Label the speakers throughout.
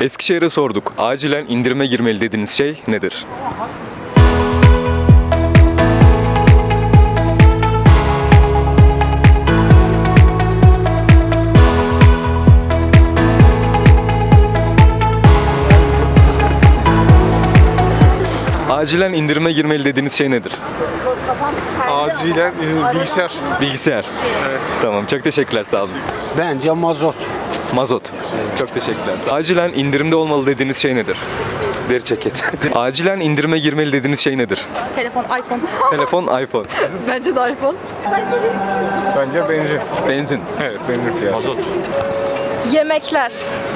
Speaker 1: Eskişehir'e sorduk. Acilen indirime girmeli dediğiniz şey nedir? Acilen indirime girmeli dediğiniz şey nedir?
Speaker 2: Acilen e, bilgisayar.
Speaker 1: Bilgisayar. Evet. Tamam çok teşekkürler sağ olun.
Speaker 3: Bence mazot.
Speaker 1: Mazot. Çok teşekkürler. Acilen indirimde olmalı dediğiniz şey nedir?
Speaker 2: Deri ceket.
Speaker 1: Acilen indirime girmeli dediğiniz şey nedir?
Speaker 4: Telefon, iPhone.
Speaker 1: Telefon, iPhone.
Speaker 4: Bence de iPhone.
Speaker 2: Bence benzin.
Speaker 1: Benzin,
Speaker 2: Evet benzin fiyatı. Mazot.
Speaker 5: Yemekler.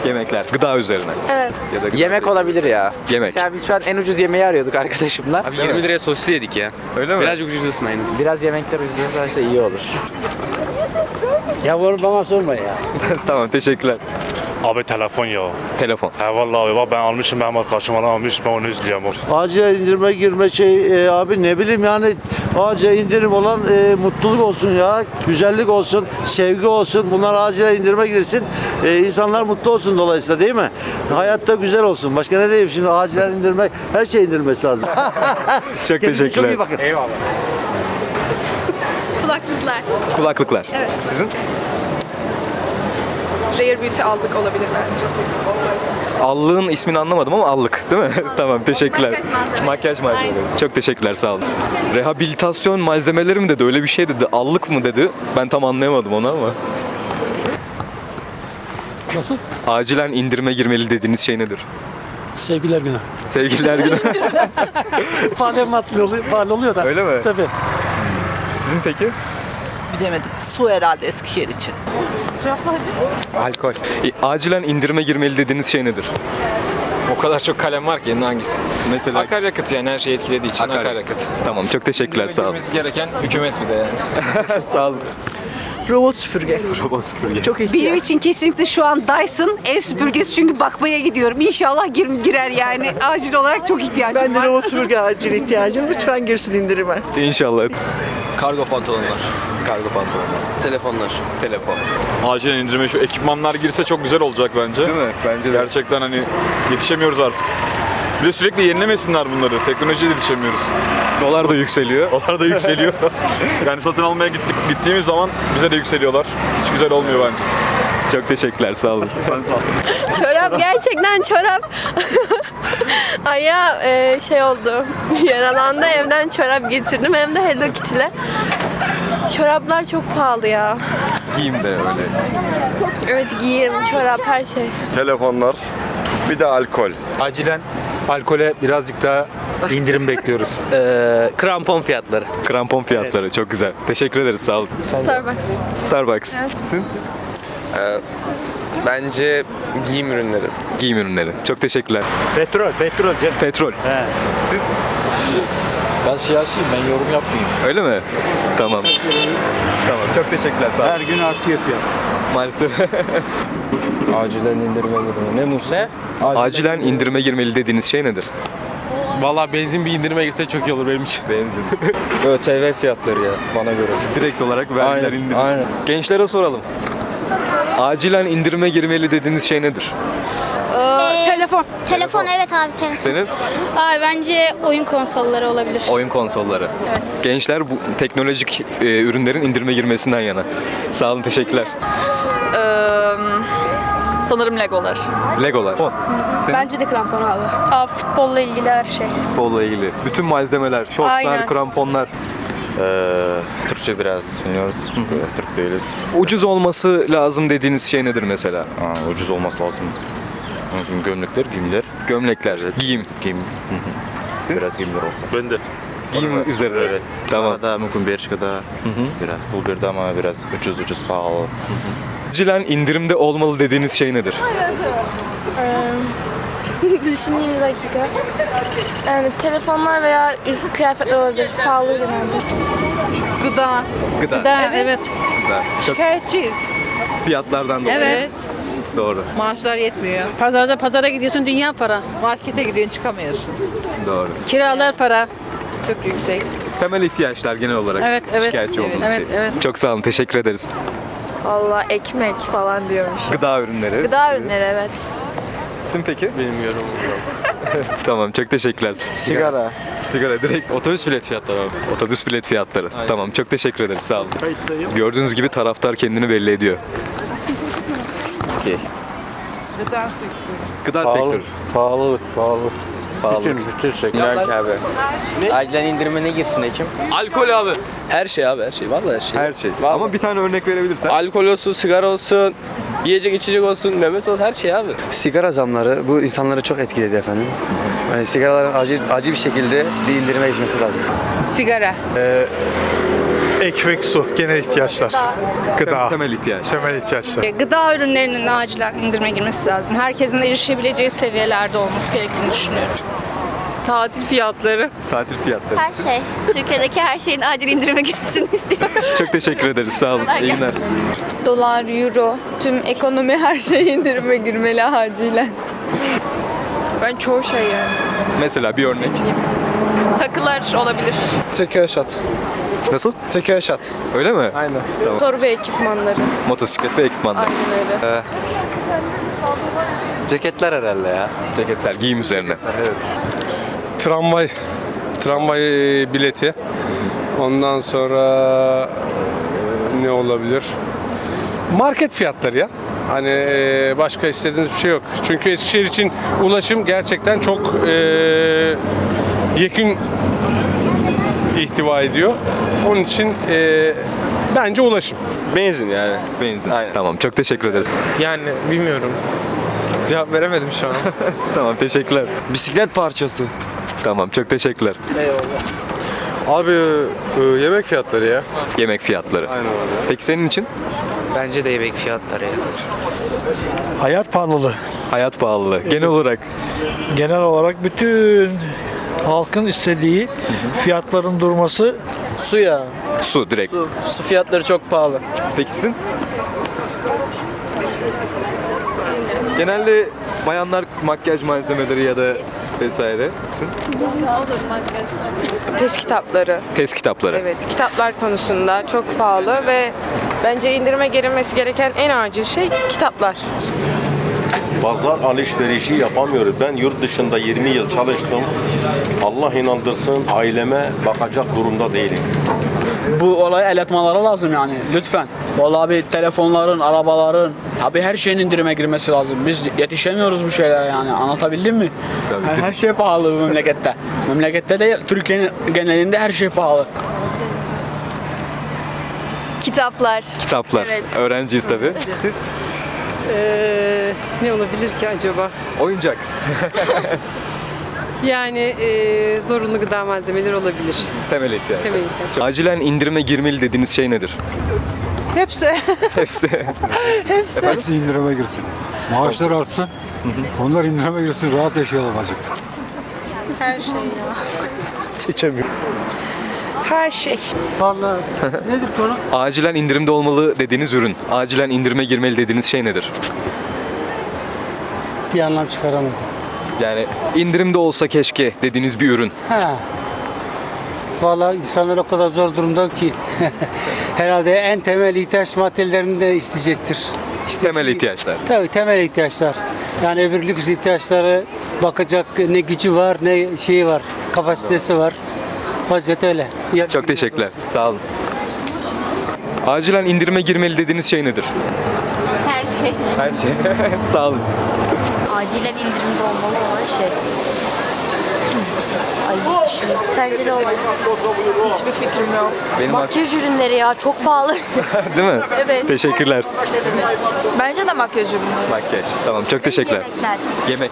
Speaker 1: yemekler, gıda üzerine.
Speaker 5: Evet.
Speaker 1: Ya da gıda
Speaker 6: Yemek
Speaker 1: değil.
Speaker 6: olabilir ya.
Speaker 1: Yemek.
Speaker 6: Ya biz şu an en ucuz yemeği arıyorduk arkadaşımla.
Speaker 7: Abi 20 liraya sosis yedik ya.
Speaker 1: Öyle mi?
Speaker 7: Birazcık ucuzlasın aynen.
Speaker 6: Biraz yemekler ucuzlarsa iyi olur.
Speaker 3: Ya bunu bana sorma ya.
Speaker 1: tamam teşekkürler.
Speaker 8: Abi telefon ya.
Speaker 1: Telefon.
Speaker 8: He vallahi abi bak ben almışım ben arkadaşım alamamış ben onu üzülüyorum.
Speaker 9: Acil indirme girme şey e, abi ne bileyim yani acil indirim olan e, mutluluk olsun ya güzellik olsun sevgi olsun bunlar acil indirime girsin e, insanlar mutlu olsun dolayısıyla değil mi? Hayatta güzel olsun başka ne diyeyim şimdi acil indirme her şey indirmesi lazım.
Speaker 1: Çok
Speaker 9: Kendinize çok iyi
Speaker 1: teşekkürler.
Speaker 9: bakın.
Speaker 5: Kulaklıklar.
Speaker 1: Kulaklıklar.
Speaker 5: Evet.
Speaker 1: Sizin?
Speaker 4: Rare Beauty aldık olabilir bence.
Speaker 1: Allığın ismini anlamadım ama allık değil mi? tamam teşekkürler.
Speaker 5: Makyaj malzemeleri.
Speaker 1: Makyaj malzemeleri. Çok teşekkürler sağ olun. Rehabilitasyon malzemeleri mi dedi öyle bir şey dedi. Allık mı dedi. Ben tam anlayamadım onu ama.
Speaker 3: Nasıl?
Speaker 1: Acilen indirime girmeli dediğiniz şey nedir?
Speaker 3: Sevgiler günü.
Speaker 1: Sevgililer günü.
Speaker 3: Fale matlı oluyor, fale oluyor da.
Speaker 1: Öyle mi?
Speaker 3: Tabii.
Speaker 1: Sizin peki?
Speaker 4: Bilemedim. Su herhalde Eskişehir için.
Speaker 2: Alkol.
Speaker 1: E, acilen indirime girmeli dediğiniz şey nedir?
Speaker 7: O kadar çok kalem var ki yanına hangisi?
Speaker 1: Mesela
Speaker 7: Akaryakıt yani her şeyi etkilediği için
Speaker 1: Akaryakıt.
Speaker 7: akaryakıt.
Speaker 1: Tamam çok teşekkürler sağ olun.
Speaker 7: Gereken hükümet bir de yani.
Speaker 1: sağ olun.
Speaker 4: Robot süpürge.
Speaker 1: Robot süpürge.
Speaker 4: Çok ihtiyaç.
Speaker 5: Benim için kesinlikle şu an Dyson ev süpürgesi çünkü bakmaya gidiyorum. İnşallah gir, girer yani. Acil olarak çok ihtiyacım
Speaker 4: Ben de
Speaker 5: var.
Speaker 4: robot süpürge acil ihtiyacım. Lütfen girsin indirime.
Speaker 1: İnşallah.
Speaker 7: Kargo pantolonlar,
Speaker 1: Kargo pantolonlar.
Speaker 7: telefonlar.
Speaker 1: Telefon.
Speaker 10: Acilen indirime şu ekipmanlar girse çok güzel olacak bence.
Speaker 1: Değil mi? Bence de.
Speaker 10: Gerçekten hani yetişemiyoruz artık. Bir de sürekli yenilemesinler bunları. Teknolojiye de yetişemiyoruz.
Speaker 1: Dolar da yükseliyor.
Speaker 10: Onlar da yükseliyor. yani satın almaya gittik, gittiğimiz zaman bize de yükseliyorlar. Hiç güzel olmuyor bence.
Speaker 1: Çok teşekkürler sağ olun.
Speaker 10: Ben sağ olun.
Speaker 5: Çorap gerçekten çorap. Aya e, şey oldu. Yaralandı evden çorap getirdim hem de Hello Kitty'le. Çoraplar çok pahalı ya.
Speaker 1: Giyim de öyle.
Speaker 5: Evet giyim, çorap her şey.
Speaker 2: Telefonlar. Bir de alkol.
Speaker 11: Acilen alkole birazcık daha indirim bekliyoruz.
Speaker 7: Ee, krampon fiyatları.
Speaker 1: Krampon fiyatları çok güzel. Teşekkür ederiz sağ olun.
Speaker 5: Starbucks.
Speaker 1: Starbucks. Sizin?
Speaker 7: Bence giyim ürünleri.
Speaker 1: Giyim ürünleri. Çok teşekkürler.
Speaker 11: petrol, petrol canım.
Speaker 1: Petrol.
Speaker 11: He.
Speaker 1: Siz?
Speaker 11: Ben siyasiyim, ben yorum yapmayayım.
Speaker 1: Öyle mi? Tamam. tamam. Çok teşekkürler sağ olun.
Speaker 9: Her gün artıyor fiyat.
Speaker 1: Maalesef.
Speaker 2: Acilen indirime girmeli. Ne muslu?
Speaker 7: Ne?
Speaker 1: Acilen indirime girmeli dediğiniz şey nedir?
Speaker 7: Valla benzin bir indirime girse çok iyi olur benim için.
Speaker 1: Benzin.
Speaker 2: ÖTV fiyatları ya bana göre.
Speaker 1: Direkt olarak vergiler
Speaker 2: Aynen,
Speaker 1: indirim.
Speaker 2: aynen.
Speaker 1: Gençlere soralım. Acilen indirime girmeli dediğiniz şey nedir?
Speaker 5: Telefon.
Speaker 12: Telefon evet abi telefon.
Speaker 1: Senin?
Speaker 12: Abi bence oyun konsolları olabilir.
Speaker 1: Oyun konsolları.
Speaker 12: Evet.
Speaker 1: Gençler bu teknolojik e, ürünlerin indirime girmesinden yana. Sağ olun teşekkürler.
Speaker 4: Sanırım Legolar.
Speaker 1: Legolar. Senin
Speaker 5: Bence de krampon abi. Abi futbolla ilgili her şey.
Speaker 1: futbolla ilgili. Bütün malzemeler, şortlar,
Speaker 5: Aynen.
Speaker 1: kramponlar.
Speaker 2: Ee, Türkçe biraz bilmiyoruz çünkü Türk değiliz.
Speaker 1: Ucuz olması lazım dediğiniz şey nedir mesela?
Speaker 2: Aa, ucuz olması lazım. Gömlekler, giyimler.
Speaker 1: Gömlekler, giyim.
Speaker 2: Giyim. Hı hı. Biraz giyimler olsa.
Speaker 10: Ben de.
Speaker 1: Giyim üzerine.
Speaker 2: Evet.
Speaker 1: Tamam.
Speaker 2: Arada mümkün Belçika'da biraz pul birde ama biraz ucuz ucuz pahalı.
Speaker 1: Acilen indirimde olmalı dediğiniz şey nedir?
Speaker 5: Düşüneyim bir dakika. Yani telefonlar veya üst kıyafetler olabilir. Pahalı genelde.
Speaker 4: Gıda.
Speaker 1: Gıda.
Speaker 4: evet.
Speaker 1: Gıda. Çok
Speaker 4: Şikayetçiyiz.
Speaker 1: fiyatlardan dolayı.
Speaker 4: Evet.
Speaker 1: Doğru.
Speaker 4: Maaşlar yetmiyor.
Speaker 5: Pazarda pazara gidiyorsun dünya para.
Speaker 4: Markete gidiyorsun çıkamıyorsun.
Speaker 1: Doğru.
Speaker 5: Kiralar para.
Speaker 4: Çok yüksek.
Speaker 1: Temel ihtiyaçlar genel olarak.
Speaker 5: Evet, evet.
Speaker 1: Şikayetçi
Speaker 4: Evet,
Speaker 1: olduğunuz
Speaker 5: evet,
Speaker 1: şey.
Speaker 5: evet.
Speaker 1: Çok sağ olun. Teşekkür ederiz.
Speaker 4: Valla ekmek falan diyormuş.
Speaker 1: Gıda ürünleri.
Speaker 4: Gıda ürünleri evet.
Speaker 1: Sizin peki?
Speaker 7: Bilmiyorum.
Speaker 1: Tamam çok teşekkürler.
Speaker 6: Sigara.
Speaker 1: Sigara direkt
Speaker 7: Otobüs bilet fiyatları abi.
Speaker 1: otobüs bilet fiyatları. Tamam çok teşekkür ederiz sağ olun. Gördüğünüz gibi taraftar kendini belli ediyor.
Speaker 6: Okey.
Speaker 1: Gıda
Speaker 9: Pahalı,
Speaker 1: sektörü.
Speaker 9: pahalı, pahalı.
Speaker 1: Pahalı.
Speaker 9: Bütün, bütün sektör.
Speaker 6: Bilmiyorum ki abi. Acilen indirime ne girsin Ekim?
Speaker 7: Alkol abi.
Speaker 3: Her şey abi her şey. Vallahi her şey.
Speaker 1: Her şey. Ama bir tane örnek verebilirsen.
Speaker 3: Alkol olsun, sigara olsun, yiyecek içecek olsun, Mehmet olsun her şey abi.
Speaker 6: Sigara zamları bu insanları çok etkiledi efendim. Yani sigaraların acil, acil bir şekilde bir indirime geçmesi lazım.
Speaker 4: Sigara.
Speaker 11: Ekmek, su, genel ihtiyaçlar. Gıda,
Speaker 1: Temel ihtiyaç.
Speaker 11: temel ihtiyaçlar.
Speaker 12: Gıda ürünlerinin acilen indirime girmesi lazım. Herkesin erişebileceği seviyelerde olması gerektiğini düşünüyorum.
Speaker 4: Tatil fiyatları.
Speaker 1: Tatil fiyatları.
Speaker 12: Her şey. Türkiye'deki her şeyin acil indirime girmesini istiyorum.
Speaker 1: Çok teşekkür ederiz sağ olun. İyi günler.
Speaker 5: Dolar, euro, tüm ekonomi her şey indirime girmeli acilen. Ben çoğu şey yani.
Speaker 1: Mesela bir örnek.
Speaker 5: Takılar olabilir.
Speaker 3: Teker şat.
Speaker 1: Nasıl?
Speaker 3: Teker şat.
Speaker 1: Öyle mi?
Speaker 3: Aynen.
Speaker 5: Motor ve ekipmanları.
Speaker 1: Motosiklet ve ekipmanlar.
Speaker 5: Aynen öyle.
Speaker 6: Ceketler herhalde ya.
Speaker 1: Ceketler, giyim üzerine.
Speaker 7: Tramvay. Tramvay e, bileti. Ondan sonra e, ne olabilir? Market fiyatları ya. Hani e, başka istediğiniz bir şey yok. Çünkü Eskişehir için ulaşım gerçekten çok e, yekün ihtiva ediyor. Onun için e, bence ulaşım.
Speaker 10: Benzin yani.
Speaker 1: Benzin. Tamam çok teşekkür ederiz.
Speaker 7: Yani bilmiyorum. Cevap veremedim şu an.
Speaker 1: Tamam teşekkürler.
Speaker 7: Bisiklet parçası.
Speaker 1: Tamam çok teşekkürler.
Speaker 10: Abi yemek fiyatları ya.
Speaker 1: Yemek fiyatları.
Speaker 10: Aynen öyle.
Speaker 1: Peki senin için?
Speaker 6: Bence de yemek fiyatları ya.
Speaker 11: Hayat pahalılığı.
Speaker 1: Hayat pahalılığı. Genel olarak.
Speaker 11: Genel olarak bütün halkın istediği fiyatların durması
Speaker 3: Su ya.
Speaker 1: Su direkt.
Speaker 3: Su, su fiyatları çok pahalı.
Speaker 1: Peki sizin? Genelde bayanlar makyaj malzemeleri ya da vesaire. Sizin?
Speaker 5: Test kitapları.
Speaker 1: Test kitapları.
Speaker 5: Evet, kitaplar konusunda çok pahalı ve bence indirime girilmesi gereken en acil şey kitaplar.
Speaker 8: Pazar alışverişi yapamıyoruz. Ben yurt dışında 20 yıl çalıştım. Allah inandırsın aileme bakacak durumda değilim.
Speaker 3: Bu olaya el atmaları lazım yani lütfen. Vallahi abi telefonların, arabaların, abi her şeyin indirime girmesi lazım. Biz yetişemiyoruz bu şeylere yani. Anlatabildim mi?
Speaker 1: Tabii.
Speaker 3: Her, her şey pahalı bu memlekette. Memlekette değil, Türkiye'nin genelinde her şey pahalı.
Speaker 5: Kitaplar.
Speaker 1: Kitaplar.
Speaker 5: Evet.
Speaker 1: Öğrenciyiz tabii. Siz?
Speaker 4: Ne olabilir ki acaba?
Speaker 1: Oyuncak.
Speaker 4: Yani zorunlu gıda malzemeleri olabilir.
Speaker 1: Temel ihtiyaç.
Speaker 4: Temel ihtiyaç.
Speaker 1: Acilen indirime girmeli dediğiniz şey nedir?
Speaker 5: Hepsi.
Speaker 1: Hepsi.
Speaker 5: Hepsi.
Speaker 11: hepsi indirime girsin. Maaşlar artsın. Onlar indirime girsin. Rahat yaşayalım azıcık.
Speaker 12: Her şey ya.
Speaker 11: Seçemiyorum.
Speaker 5: Her şey.
Speaker 1: Acilen indirimde olmalı dediğiniz ürün. Acilen indirime girmeli dediğiniz şey nedir?
Speaker 3: Bir anlam çıkaramadım.
Speaker 1: Yani indirimde olsa keşke dediğiniz bir ürün.
Speaker 3: Ha. Vallahi insanlar o kadar zor durumda ki herhalde en temel ihtiyaç maddelerini de isteyecektir. İşte
Speaker 1: Temel
Speaker 3: çünkü-
Speaker 1: ihtiyaçlar.
Speaker 3: Tabii temel ihtiyaçlar. Yani öbür lüks ihtiyaçları bakacak ne gücü var ne şeyi var, kapasitesi var. Vaziyet öyle. Ya-
Speaker 1: Çok teşekkürler. Sağ olun. Acilen indirime girmeli dediğiniz şey nedir?
Speaker 12: Her şey.
Speaker 1: Her şey. Sağ olun.
Speaker 12: Acilen indirimde olmalı olan şey. Ay düşünüyorum. Sence ne olmalı?
Speaker 5: Hiçbir fikrim yok.
Speaker 1: Benim ak-
Speaker 12: Makyaj ürünleri ya çok pahalı.
Speaker 1: değil mi?
Speaker 12: Evet.
Speaker 1: Teşekkürler.
Speaker 5: Bence de makyaj ürünleri.
Speaker 1: Makyaj. Tamam çok teşekkürler.
Speaker 12: Yemekler.
Speaker 1: Yemek.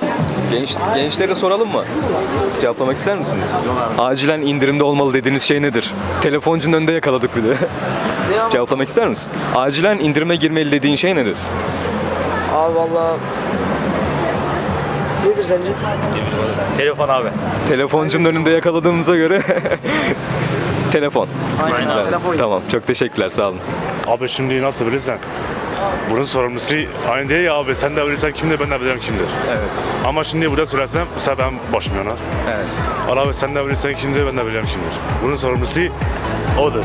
Speaker 1: Genç, gençlere soralım mı? Cevaplamak ister misiniz? Acilen indirimde olmalı dediğiniz şey nedir? Telefoncunun önünde yakaladık bir de. Cevaplamak ister misin? Acilen indirime girmeli dediğin şey nedir?
Speaker 3: Abi vallahi nedir sence?
Speaker 2: Telefon abi.
Speaker 1: Telefoncunun önünde yakaladığımıza göre telefon.
Speaker 3: Aynen
Speaker 1: Güzel.
Speaker 3: telefon.
Speaker 1: Tamam çok teşekkürler sağ olun.
Speaker 8: Abi şimdi nasıl bilirsen. Bunun sorumlusu aynı değil ya abi. Sen de bilirsen kimdir ben de bilirim kimdir.
Speaker 1: Evet.
Speaker 8: Ama şimdi burada söylesem bu sefer ben başım yanar.
Speaker 1: Evet.
Speaker 8: Abi sen de bilirsen kimdir ben de bilirim kimdir. Bunun sorumlusu odur.